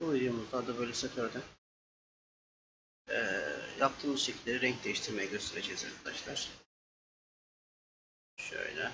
Bu videomuzda da böyle seferden eee yaptığımız şekilleri renk değiştirmeye göstereceğiz arkadaşlar. Şöyle.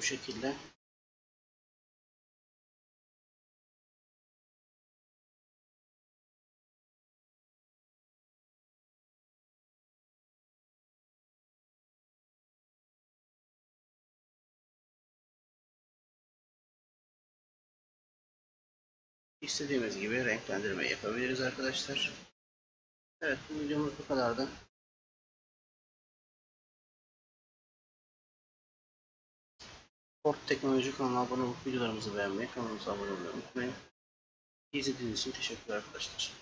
Bu şekilde istediğimiz gibi renklendirme yapabiliriz arkadaşlar. Evet bu videomuz bu kadardı. Ford Teknoloji kanalına abone olup videolarımızı beğenmeyi, kanalımıza abone olmayı unutmayın. İzlediğiniz için teşekkürler arkadaşlar.